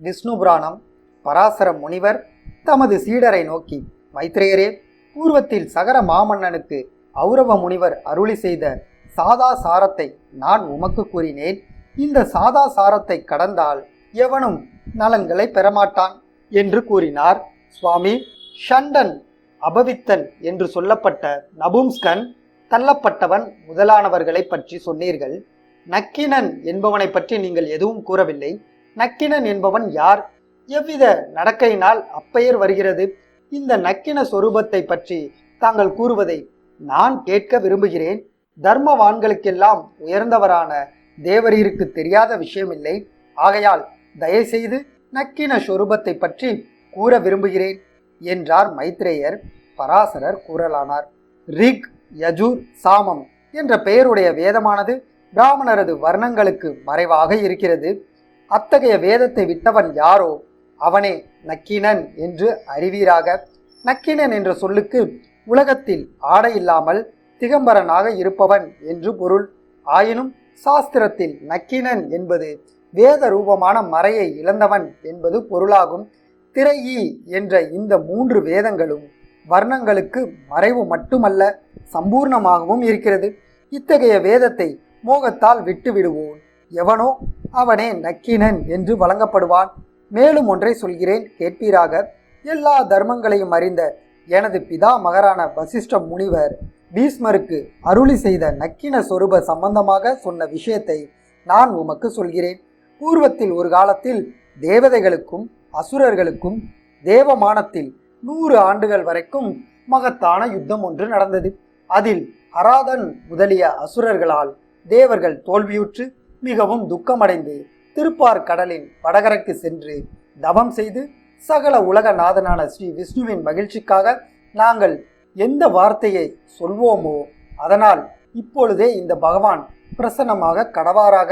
விஷ்ணு புராணம் பராசர முனிவர் தமது சீடரை நோக்கி மைத்ரேயரே பூர்வத்தில் சகர மாமன்னனுக்கு ஔரவ முனிவர் அருளி செய்த சாதா சாரத்தை நான் உமக்கு கூறினேன். இந்த சாதா சாரத்தை கடந்தால் எவனும் நலன்களை பெறமாட்டான் என்று கூறினார். சுவாமி ஷண்டன் அபவித்தன் என்று சொல்லப்பட்ட நபும்ஸ்கன் தள்ளப்பட்டவன் முதலானவர்களை பற்றி சொன்னீர்கள். நக்கினன் என்பவனை பற்றி நீங்கள் எதுவும் கூறவில்லை. நக்கினன் என்பவன் யார்? எவ்வித நடக்கையினால் அப்பெயர் வருகிறது? இந்த நக்கின சொரூபத்தை பற்றி தாங்கள் கூறுவதை நான் கேட்க விரும்புகிறேன். தர்மவான்களுக்கெல்லாம் உயர்ந்தவரான தேவரீருக்கு தெரியாத விஷயமில்லை. ஆகையால் தயவுசெய்து நக்கின சொரூபத்தை பற்றி கூற விரும்புகிறேன் என்றார் மைத்ரேயர். பராசரர் கூறலானார். ரிக் யஜூர் சாமம் என்ற பெயருடைய வேதமானது பிராமணரது வர்ணங்களுக்கு மறைவாக இருக்கிறது. அத்தகைய வேதத்தை விட்டவன் யாரோ அவனே நக்கினன் என்று அறிவீராக. நக்கினன் என்ற சொல்லுக்கு உலகத்தில் ஆடை இல்லாமல் திகம்பரனாக இருப்பவன் என்று பொருள். ஆயினும் சாஸ்திரத்தில் நக்கினன் என்பது வேத ரூபமான மறையை இழந்தவன் என்பது பொருளாகும். திரையி என்ற இந்த மூன்று வேதங்களும் வர்ணங்களுக்கு மறைவு மட்டுமல்ல சம்பூர்ணமாகவும் இருக்கிறது. இத்தகைய வேதத்தை மோகத்தால் விட்டு விடுவோம் எவனோ அவனே நக்கினன் என்று வழங்கப்படுவான். மேலும் ஒன்றை சொல்கிறேன் கேட்பீராக. எல்லா தர்மங்களையும் அறிந்த எனது பிதா மகரான வசிஷ்ட முனிவர் பீஷ்மருக்கு அருளி செய்த நக்கின சொரூப சம்பந்தமாக சொன்ன விஷயத்தை நான் உமக்கு சொல்கிறேன். பூர்வத்தில் ஒரு காலத்தில் தேவதைகளுக்கும் அசுரர்களுக்கும் தேவமானத்தில் நூறு ஆண்டுகள் வரைக்கும் மகத்தான யுத்தம் ஒன்று நடந்தது. அதில் அராதன் முதலிய அசுரர்களால் தேவர்கள் தோல்வியுற்று மிகவும் துக்கமடைந்து திருப்பார் கடலின் வடகரைக்கு சென்று தவம் செய்து சகல உலகநாதனான ஸ்ரீ விஷ்ணுவின் மகிழ்ச்சிக்காக நாங்கள் எந்த வார்த்தையை சொல்வோமோ அதனால் இப்பொழுதே இந்த பகவான் பிரசன்னமாக கடவாராக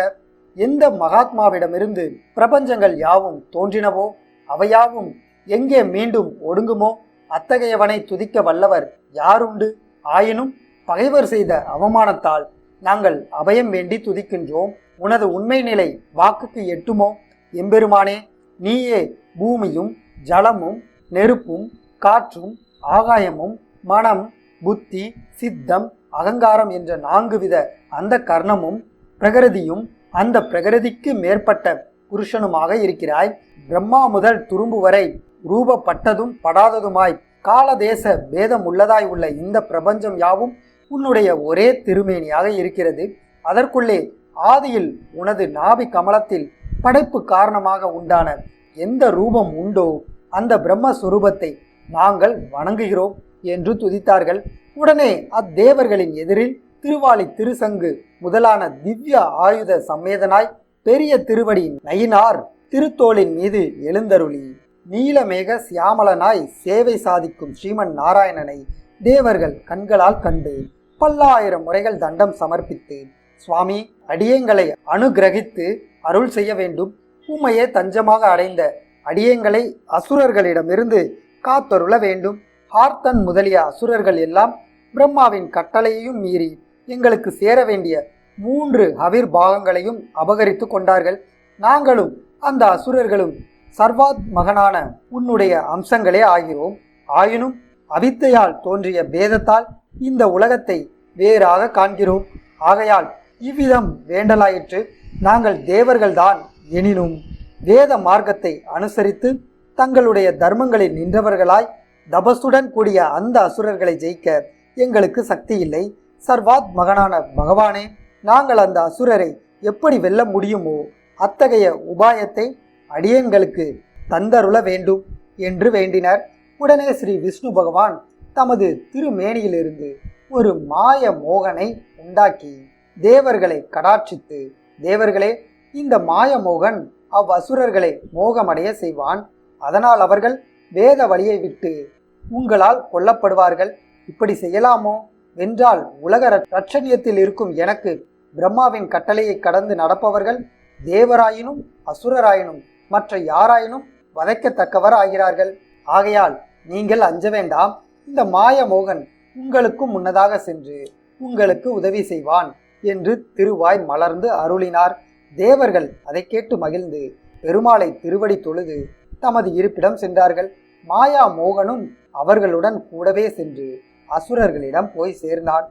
எந்த மகாத்மாவிடமிருந்து பிரபஞ்சங்கள் யாவும் தோன்றினவோ அவையாவும் எங்கே மீண்டும் ஒடுங்குமோ அத்தகையவனை துதிக்க வல்லவர் யாருண்டு? ஆயினும் பகைவர் செய்த அவமானத்தால் நாங்கள் அபயம் வேண்டி துதிக்கின்றோம். உனது உண்மை நிலை வாக்குக்கு எட்டுமோ? எம்பெருமானே நீயே பூமியும் ஜலமும் நெருப்பும் காற்றும் ஆகாயமும் மனம் புத்தி சித்தம் அகங்காரம் என்ற நான்கு வித அந்த கர்ணமும் பிரகிருதியும் அந்த பிரகிருதிக்கு மேற்பட்ட புருஷனுமாக இருக்கிறாய். பிரம்மா முதல் துரும்பு வரை ரூபப்பட்டதும் படாததுமாய் காலதேச பேதம் உள்ளதாய் உள்ள இந்த பிரபஞ்சம் யாவும் உன்னுடைய ஒரே திருமேனியாக இருக்கிறது. அதற்குள்ளே ஆதியில் உனது நாபி கமலத்தில் படைப்பு காரணமாக உண்டான எந்த ரூபம் உண்டோ அந்த பிரம்மஸ்வரூபத்தை நாங்கள் வணங்குகிறோம் என்று துதித்தார்கள். உடனே அத்தேவர்களின் எதிரில் திருவாளி திருசங்கு முதலான திவ்ய ஆயுத சம்மேதனாய் பெரிய திருவடி நயினார் திருத்தோளின் மீது எழுந்தருளி நீலமேக சியாமலனாய் சேவை சாதிக்கும் ஸ்ரீமன் நாராயணனை தேவர்கள் கண்களால் கண்டு பல்லாயிரம் முறைகள் தண்டம் சமர்ப்பித்து சுவாமி அடியேங்களை அனுகிரகித்து அருள் செய்ய வேண்டும். உம்மையே தஞ்சமாக அடைந்த அடியேங்களை அசுரர்களிடமிருந்து காத்தருள வேண்டும். ஹார்த்தன் முதலிய அசுரர்கள் எல்லாம் பிரம்மாவின் கட்டளையையும் மீறி எங்களுக்கு சேர வேண்டிய மூன்று ஹவிர் பாகங்களையும் அபகரித்து கொண்டார்கள். நாங்களும் அந்த அசுரர்களும் சர்வாத் மகனான உன்னுடைய அம்சங்களே ஆகிறோம். ஆயினும் அவித்தையால் தோன்றிய பேதத்தால் இந்த உலகத்தை வேறாக காண்கிறோம். ஆகையால் இவ்விதம் வேண்டலாயிற்று. நாங்கள் தேவர்கள்தான். எனினும் வேத மார்க்கத்தை அனுசரித்து தங்களுடைய தர்மங்களில் நின்றவர்களாய் தபசுடன் கூடிய அந்த அசுரர்களை ஜெயிக்க எங்களுக்கு சக்தி இல்லை சர்வாத் மகனான பகவானே நாங்கள் அந்த அசுரரை எப்படி வெல்ல முடியுமோ அத்தகைய உபாயத்தை அடியங்களுக்கு தந்தருள வேண்டும் என்று வேண்டினர். உடனே ஸ்ரீ விஷ்ணு பகவான் தமது திருமேனியிலிருந்து ஒரு மாய மோகனை உண்டாக்கி தேவர்களை கடாட்சித்து தேவர்களே இந்த மாய மோகன் மோகமடைய செய்வான். அதனால் அவர்கள் வேத வழியை விட்டு உங்களால் கொல்லப்படுவார்கள். இப்படி செய்யலாமோ? வென்றால் உலக ரட்சணியத்தில் இருக்கும் எனக்கு பிரம்மாவின் கட்டளையை கடந்து நடப்பவர்கள் தேவராயினும் அசுரராயினும் மற்ற யாராயினும் வதைக்கத்தக்கவர் ஆகிறார்கள் ஆகையால் நீங்கள் அஞ்ச வேண்டாம். இந்த மாய மோகன் உங்களுக்கும் முன்னதாக சென்று உங்களுக்கு உதவி செய்வான். என்று திருவாய் மலர்ந்து அருளினார். தேவர்கள் அதை கேட்டு மகிழ்ந்து பெருமாளை திருவடி தொழுது தமது இருப்பிடம் சென்றார்கள். மாயா மோகனும் அவர்களுடன் கூடவே சென்று அசுரர்களிடம் போய் சேர்ந்தான்.